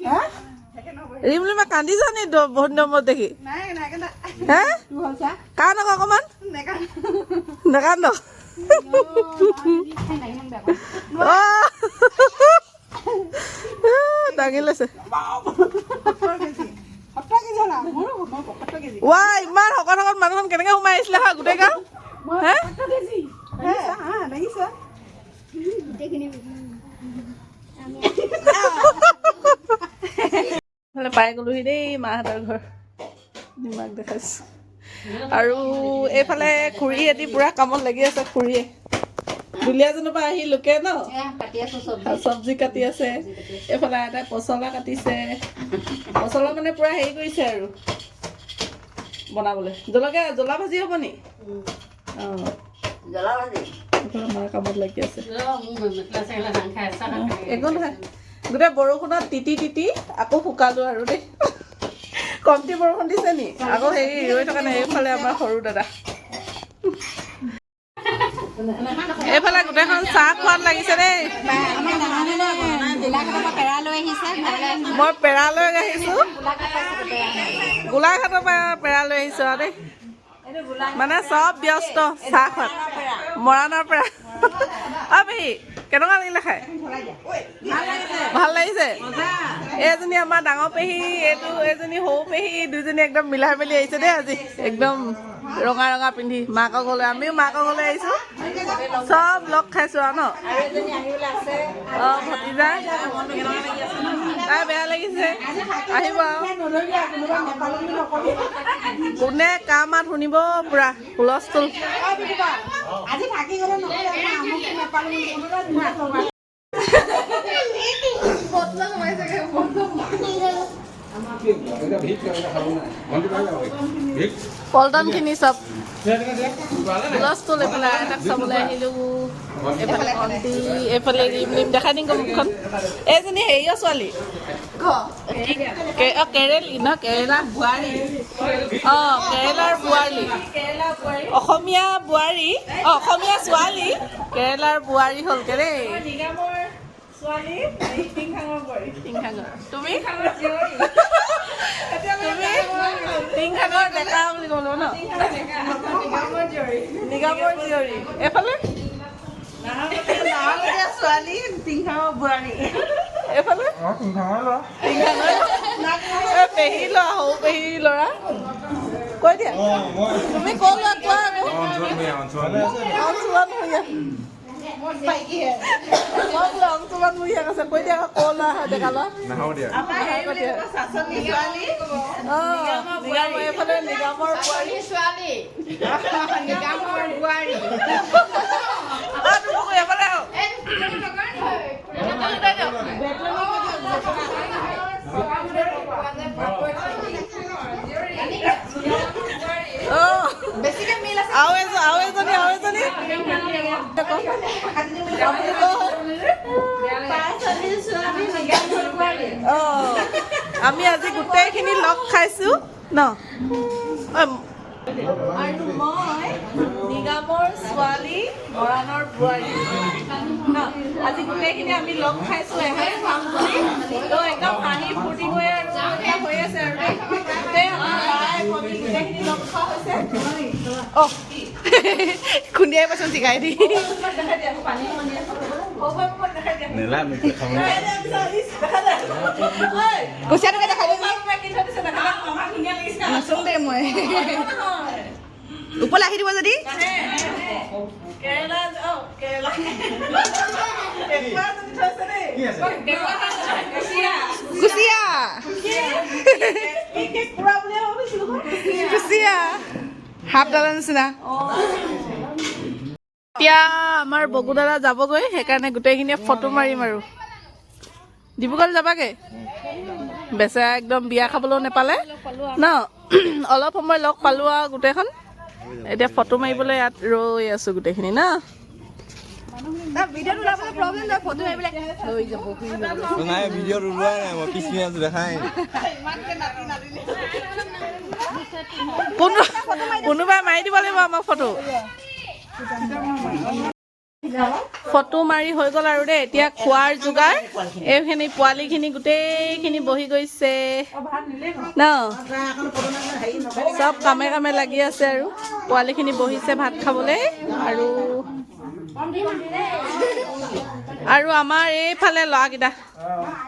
হ্যাঁ? ৰিমলিমা কান্দিছা নি বহুত নম্বৰত দেখি? হে? কাণ আকৌ অকণমান নেকান্দ। দাঙি লৈছে। ৱা ইমান শকত শকত মানুহখন কেনেকৈ সোমাই আহিছিলে হা গোটেই গাঁও হে? ফালে পাই গ'লোহি দেই মাহঁতৰ ঘৰ। নিমাক দেখাইছোঁ। আৰু এইফালে খুৰী এটি পূৰা কামত লাগি আছে খুৰীয়ে। দুলীয়াজনৰ পৰা আহি লোকে ন? চব্জি কাটি আছে। এইফালে আইতাই পচলা কাটিছে। পচলা মানে পূৰা হেৰি কৰিছে আৰু। বনাবলৈ। জলকীয়া জ্বলা ভাজি হ'ব নি? অঁ। মাৰ কামত লাগি আছে। একো নহয়। গোটেই বৰষুণত তিতি তিতি আকৌ শুকালো আৰু দেই। কমটি বৰষুণ দিছে নি? আকৌ হেৰি ৰৈ থকা নাই, এইফালে আমাৰ সৰু দাদা। এইফালে গোটেইখন চাহ খোৱাত লাগিছে দেই। মই পেৰা লৈ আহিছো। গোলাঘাটৰ পৰা পেৰা লৈ আহিছো আৰু দেই। মানে চব ব্যস্ত চাহ খোৱাত মৰাণৰ পৰা। অ পেহী কেনেকুৱা লাগিলে খাই? ভাল লাগিছে? এইজনী আমাৰ ডাঙৰ পেহী এইটো এইজনী সৰু পেহী দুজনী একদম মিলাই মেলি আহিছে দেই আজি। একদম ৰঙা ৰঙা পিন্ধি মাকৰ ঘৰলৈ, আমিও মাকৰ ঘৰলৈ আহিছো। চব লগ খাইছো আৰু ন? অ, ভতিজা। তাই বেয়া লাগিছে। আহিব আৰু। কোনে কা মাত শুনিব পুৰা, হুলস্থুল। আজি থাকি পল্টন খিনি চব হুলস্থুল এইফালে আইতাক চাবলৈ আহিলো। এইফালে ভণ্টি এইফালে ৰিম ৰিম দেখাই দিম মুখখন। এইজনী হেৰিয়ৰ ছোৱালী। অ, কেৰেলী ন কেৰেলা বোৱাৰী। অ কেৰেলাৰ বোৱাৰী। অসমীয়া বোৱাৰী অ অসমীয়া ছোৱালী। কেৰেলাৰ বোৱাৰী হ'লগে দেই। টিংখাঙৰ তুমি? তুমি? টিংখাঙৰ ডেকা বুলি ক'লো ন? নিগামৰ জীয়ৰী। এইফালে ছোৱালী টিংখাঙৰ বোৱাৰী। এইফালে টিংখাঙৰ এই পেহী ল'ৰা সৰু পেহী ল'ৰা। কৈ দিয়া। তুমি কৈ লোৱা? কোৱা আকৌ। অংশুমান ভূঞা মই বোলে অংশুমান ভূঞা কৈছে কৈ দিয়া আকৌ কৈ লোৱা হয় দিয়া অ এইফালে নিগামৰ বোৱাৰী বেছিকে মিল আছে আৰু এজন আৰু এজনী আৰু এজনী অ আমি আজি গোটেইখিনি লগ খাইছো ন আৰু মই নিগামৰ ছোৱালী মৰাণৰ বোৱাৰী ন আজি গোটেইখিনি আমি লগ খাইছো এসাঁজ খাম বুলি তো একদম হাঁহি ফূৰ্তি হৈ আৰু হৈ আছে আৰু গোটেই আমাৰ গোটেইখিনি লগ খোৱা হৈছে অ খুন্দিয়াই পাইছো জিকাই দি দেখাই দিয়া পানী দেখাই দিয়া কুচিয়াটোকে দেখাই দিবি দেখাই নাচোঁ দে মই ওপৰলৈ আহি দিব যদি কেৰেলা অ কেৰেলা কেৰেলা যদি থৈছে দেই কুচিয়া কুচিয়া সাপডালৰ নিচিনা। এতিয়া আমাৰ বগুদাদা যাবগৈ সেইকাৰণে গোটেইখিনিয়ে ফটো মাৰিম আৰু। ডিব্ৰুগড় যাবাগে? বেচেৰা একদম বিয়া খাবলৈও নেপালে। ন? অলপ সময় লগ পালোঁ আৰু গোটেইখন। এতিয়া ফটো মাৰিবলৈ ইয়াত ৰৈ আছোঁ গোটেইখিনি ন? ভিডিঅ'টো ওলাবলৈ প্ৰব্লেম নহয় ফটো মাৰিবলৈ। লৈ যাব নাই ভিডিঅ'ত ওলোৱাই নাই মই পিছপিনে আছো দেখাই কোনো কোনোবাই মাৰি দিব লাগিব আমাক ফটো। ফটো মাৰি হৈ গ'ল আৰু দেই এতিয়া খোৱাৰ যোগাৰ। এইখিনি পোৱালিখিনি গোটেইখিনি বহি গৈছে। ন? চব কামে কামে লাগি আছে আৰু। পোৱালিখিনি বহিছে ভাত খাবলৈ আৰু আৰু আমাৰ এইফালে ল'ৰাকেইটা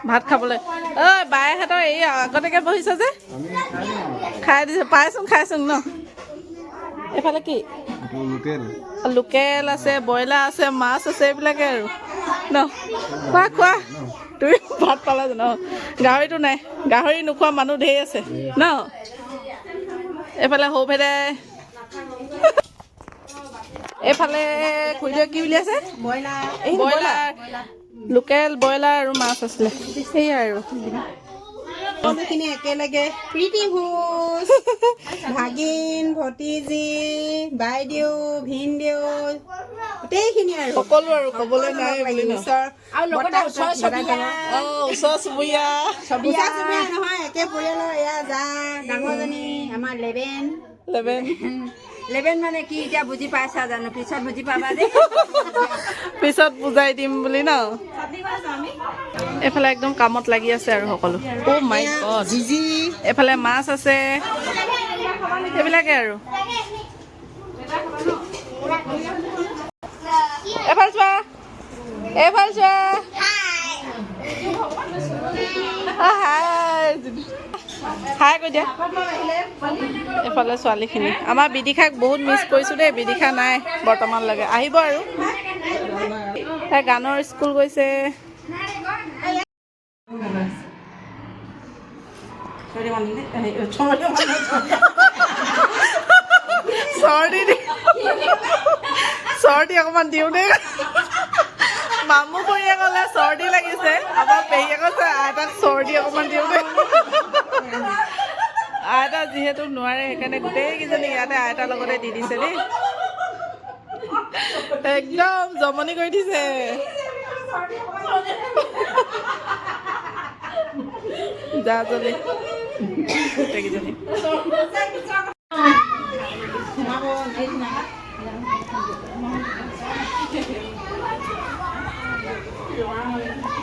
ভাত খাবলৈ। ঐ বায়েহঁতৰ এই আগতীয়াকৈ বহিছে যে। খাই দিছে পাইছোং খাইছোং ন? এইফালে কি? লোকেল আছে ব্ৰইলাৰ আছে মাছ আছে এইবিলাকে আৰু। ন? খোৱা খোৱা। তুমি ভাত পালা জানো গাহৰিটো নাই। গাহৰি নোখোৱা মানুহ ধেৰ আছে। ন? এইফালে সৌ ভেদে এইফালে খুৰীদেউৱে কি উলিয়াইছে? ব্ৰইলাৰ। লোকেল ব্ৰইলাৰ আৰু মাছ আছিলে। সেয়াই আৰু। সকলোখিনি একেলগে। প্ৰীতি ঘোষ ভাগিন ভতিজী বাইদেউ ভিনদেউ গোটেইখিনি আৰু। সকলো আৰু ক'বলৈ নাই ওচৰ চুবুৰীয়া। চুবুৰীয়া নহয় একে পৰিয়ালৰ এয়া যা ডাঙৰজনী আমাৰ লেবেন। লেবেন। লেবেন মানে কি এতিয়া বুজি পাইছা জানো? পিছত বুজি পাবা দেই পিছত বুজাই দিম বুলি ন? এইফালে একদম কামত লাগি আছে আৰু সকলো। অ' মাই গড জিজি। এইফালে মাছ আছে। সেইবিলাকে আৰু। এইফালে চোৱা। এইফালে চোৱা। অ, হাই। হাই কৈ দিয়া এইফালে ছোৱালীখিনি। আমাৰ বিদিশাক বহুত মিছ কৰিছোঁ দেই বিদিশা নাই বৰ্তমানলৈকে আহিব আৰু। তাই গানৰ স্কুল গৈছে। চৰ্দি চৰ্দি অকণমান দিওঁ দেই। মামু খুৰীয়ে ক'লে চৰ্দি লাগিছে। আমাৰ পেহীয়ে কৈছে আইতাক চৰ্দি অকণমান দিওঁ দেই। যিহেতু নোৱাৰে, সেইকাৰণে গোটেইকেইজনী ইয়াতে আইতাৰ লগতে দি দিছে দেই। একদম জমনি কৰি দিছে। যা জলি গোটেইকেইজনী। বৌকে খুৱাই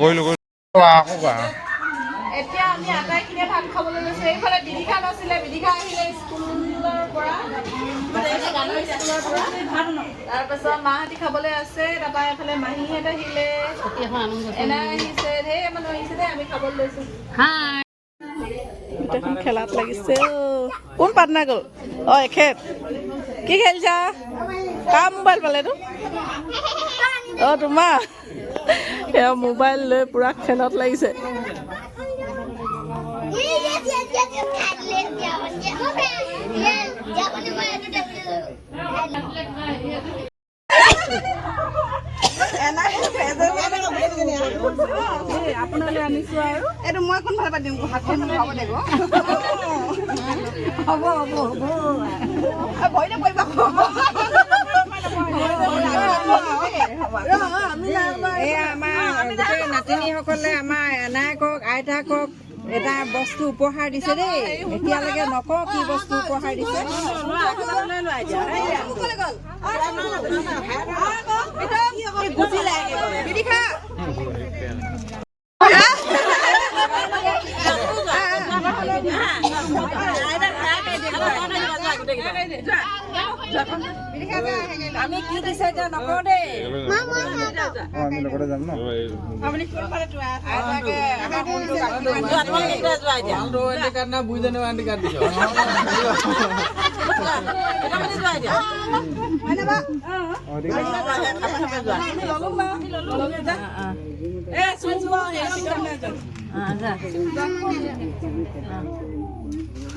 কৰিলোঁ আকৌ এতিয়া আমি আটাইখিনিয়ে ভাত খাবলৈ লৈছো। এইফালে বিদিশা নাছিলে বিদিশা আহিলে স্কুলৰ পৰা। মানে তাৰপাছত মাহঁতি খাবলৈ আছে তাৰপৰা এইফালে মাহীহঁত আহিলে। আহিছে ঢেৰ মানুহ আহিছে দেই আমি খাবলৈ লৈছো। গোটেইখন খেলাত লাগিছে অ'। কোন পাটনা গ'ল? অঁ এখেত। কি খেলিছা? কাৰ মোবাইল পালেতো অঁ তোমাৰ। এয়া মোবাইল লৈ পুৰা খেলত লাগিছে। আপোনালৈ আনিছো আৰু এইটো মই কোন হাতখন খাব লাগিব হ'ব হ'ব হ'ব আমাৰ গোটেই নাতিনীসকলে আমাৰ এনায়েকক আইতাকক এটা বস্তু উপহাৰ দিছে দেই এতিয়ালৈকে নকওঁ কি বস্তু উপহাৰ দিছে আমি লগতে যাম ন আইতাকে আমাৰ সৰুটো নাতিনীয়েকক দিছে কিবা এই যে আশীৰ্বাদ দিছিলে মোক ন আইতাক এনাইক বগু বগুৱে নাথাকিলে গো কেমেৰা নুঠিছে নি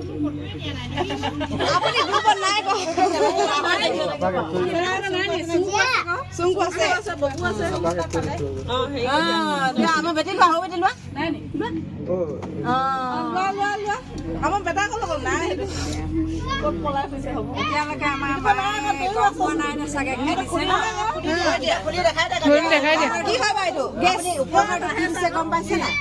আপুনি গ্ৰুপত নাই চুংকু আছে ববু আছে আমাৰ বেটি লোৱা সৰু বেটি লোৱা আমাৰ নাই হ'ব এতিয়ালৈকে আমাৰ নাই চাগে কি দিছে ন দেখাই দিয়া কি হয় বাইদেউ গেছ উপহাৰটো কি দিছে গম পাইছে নাই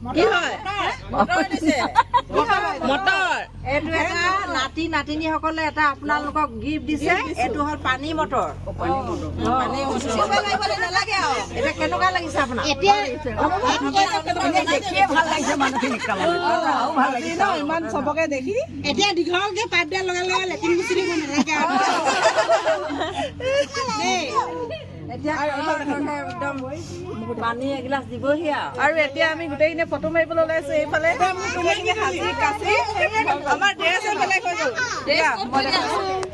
কি হয়? মটৰ। এইটো এটা নাতি নাতিনীসকলে এটা আপোনালোকক গিফ্ট দিছে। এইটো হ'ল পানী মটৰ। এতিয়া কেনেকুৱা লাগিছে আপোনাৰ এতিয়া দেখিয়ে ভাল লাগিছে মানুহখিনিক ভাল লাগিছে। ইমান চবকে দেখি। এতিয়া দীঘলকে পাত দিয়া লগে লগে লেট্ৰিন গুচি দিব নালাগে আৰু। একদম পানী এগিলাচ দিবহি আৰু এতিয়া আমি গোটেইখিনি ফটো মাৰিবলৈ ওলাইছো এইফালে আমাৰ ড্ৰেছ বেলেগ হৈ গ'ল।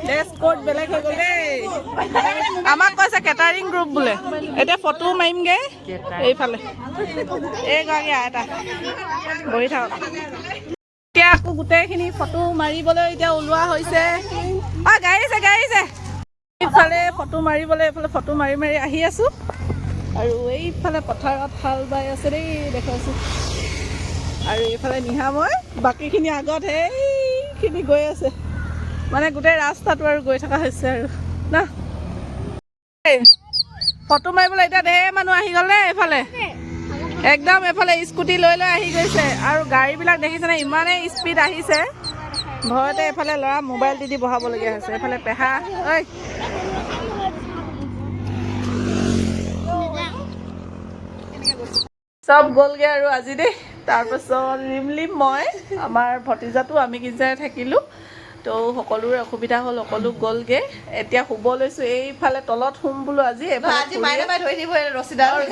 ড্ৰেছ কোড বেলেগ হৈ গ'ল দেই আমাক কৈছে কেটাৰিং গ্ৰুপ বোলে। এতিয়া ফটো মাৰিমগে এইফালে। এইগৰাকী এটা। বহি থাকক। এতিয়া আকৌ গোটেইখিনি ফটো মাৰিবলৈ এতিয়া ওলোৱা হৈছে। অ গাড়ী আছে গাড়ী আছে। এইফালে ফটো মাৰিবলৈ এইফালে ফটো মাৰি মাৰি আহি আছো। আৰু এইফালে পথাৰত হাল বাই আছে দেই দেখুৱাইছোঁ আৰু এইফালে নিহাময় বাকীখিনি আগত সেইখিনি গৈ আছে। মানে গোটেই ৰাস্তাটো আৰু গৈ থকা হৈছে আৰু না? ফটো মাৰিবলৈ এতিয়া ধেৰ মানুহ আহি গ'ল দেই এইফালে? একদম এইফালে স্কুটি লৈ লৈ আহি গৈছে। আৰু গাড়ীবিলাক দেখিছেনে ইমানেই স্পীড আহিছে। ভয়তে এইফালে ল'ৰা মোবাইল দি দি বহাবলগীয়া হৈছে। এইফালে পেহা ঐ চব গ'লগৈ আৰু আজি দেই। তাৰপাছত ৰিমলিম মই আমাৰ ভতিজাটো আমি কিজাৰে থাকিলোঁ। তো সকলোৰে অসুবিধা হ'ল সকলো গ'লগৈ। এতিয়া শুব লৈছোঁ এইফালে তলত শুম বোলো আজি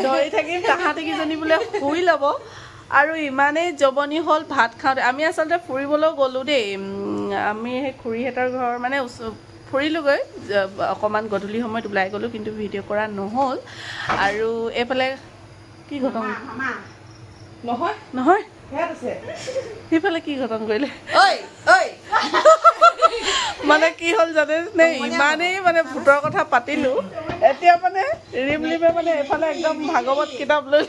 ধৰি থাকিম তাহাঁতি কেইজনী বোলে শুই ল'ব। আৰু ইমানেই জমনি হ'ল ভাত খাওঁতে। আমি আচলতে ফুৰিবলৈও গ'লোঁ দেই। আমি সেই খুৰীহঁতৰ ঘৰ মানে ফুৰিলোঁগৈ। অকণমান গধূলি সময়ত ওলাই গ'লোঁ কিন্তু ভিডিঅ' কৰা নহ'ল। আৰু এইফালে কি ঘটনা? নহয়। নহয়? সেইফালে কি ঘটনা কৰিলে? ঐ ঐ। মানে কি হ'ল জানে? নে ইমানেই মানে ভূতৰ কথা পাতিলোঁ। এতিয়া মানে ৰিমলিমে মানে এইফালে একদম ভাগৱত কিতাপ লৈ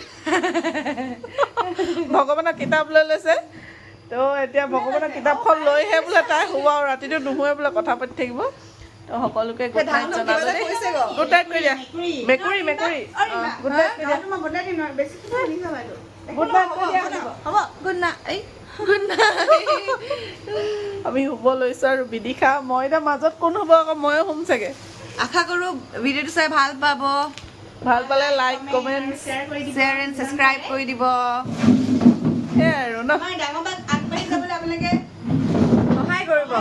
ভগৱানৰ কিতাপ লৈ লৈছে। তো এতিয়া ভগৱানৰ কিতাপখন লৈহে বোলে তাই শুব আৰু ৰাতিটো নুশুৱে বোলে কথা পাতি থাকিব। তো সকলোকে গুড নাইট জনালোঁ দেই গুড নাইট কৰি দিয়া। মেকুৰী। মেকুৰী গুড নাইট দিয়া। গুড নাইট কৰি দিয়া। হ'ব গুড নাইট গুড নাইট আমি শুব লৈছোঁ আৰু বিদিশা মই এতিয়া মাজত কোন হ'ব আকৌ ময়ো শুম চাগে। আশা কৰোঁ ভিডিঅ'টো চাই ভাল পাব। ভাল পালে like comment share and subscribe কৰি দিব। সেয়াই আৰু ন? ডাঙৰ বাক আগবাঢ়ি যাবলৈ আপোনালোকে সহায় কৰিব।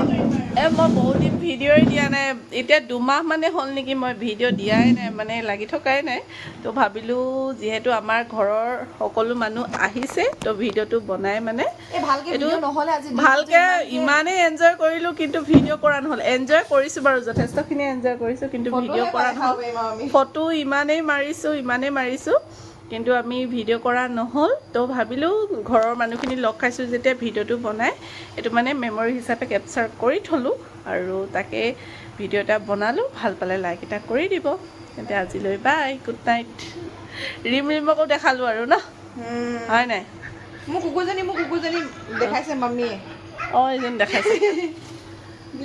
এ মই বহুত দিন ভিডিঅ'ই দিয়া নাই। এতিয়া দুমাহ মানে হ'ল নেকি মই ভিডিঅ' দিয়াই নাই মানে লাগি থকাই নাই। তো ভাবিলোঁ যিহেতু আমাৰ ঘৰৰ সকলো মানুহ আহিছে তো ভিডিঅ'টো বনাই মানে এই এইটো ভালকে ইমানেই এনজয় কৰিলোঁ কিন্তু ভিডিঅ' কৰা নহ'ল। এনজয় কৰিছোঁ বাৰু যথেষ্টখিনি এনজয় কৰিছোঁ কিন্তু ভিডিঅ' কৰা নহ'ল। ফটো ইমানেই মাৰিছোঁ ইমানেই মাৰিছোঁ। কিন্তু আমি ভিডিঅ' কৰা নহ'ল তো ভাবিলোঁ ঘৰৰ মানুহখিনি লগ খাইছোঁ যেতিয়া ভিডিঅ'টো বনাই এইটো মানে মেমৰি হিচাপে কেপচাৰ কৰি থ'লোঁ আৰু তাকে ভিডিঅ' এটা বনালোঁ ভাল পালে লাইক এটা কৰি দিব। তেন্তে আজিলৈ বাই গুড নাইট ৰিম ৰিমকো দেখালোঁ আৰু ন? হয় নাই? মোৰ কুকুৰজনী মোৰ কুকুৰজনী দেখাইছে মামীয়ে। অঁ এজনী দেখাইছে।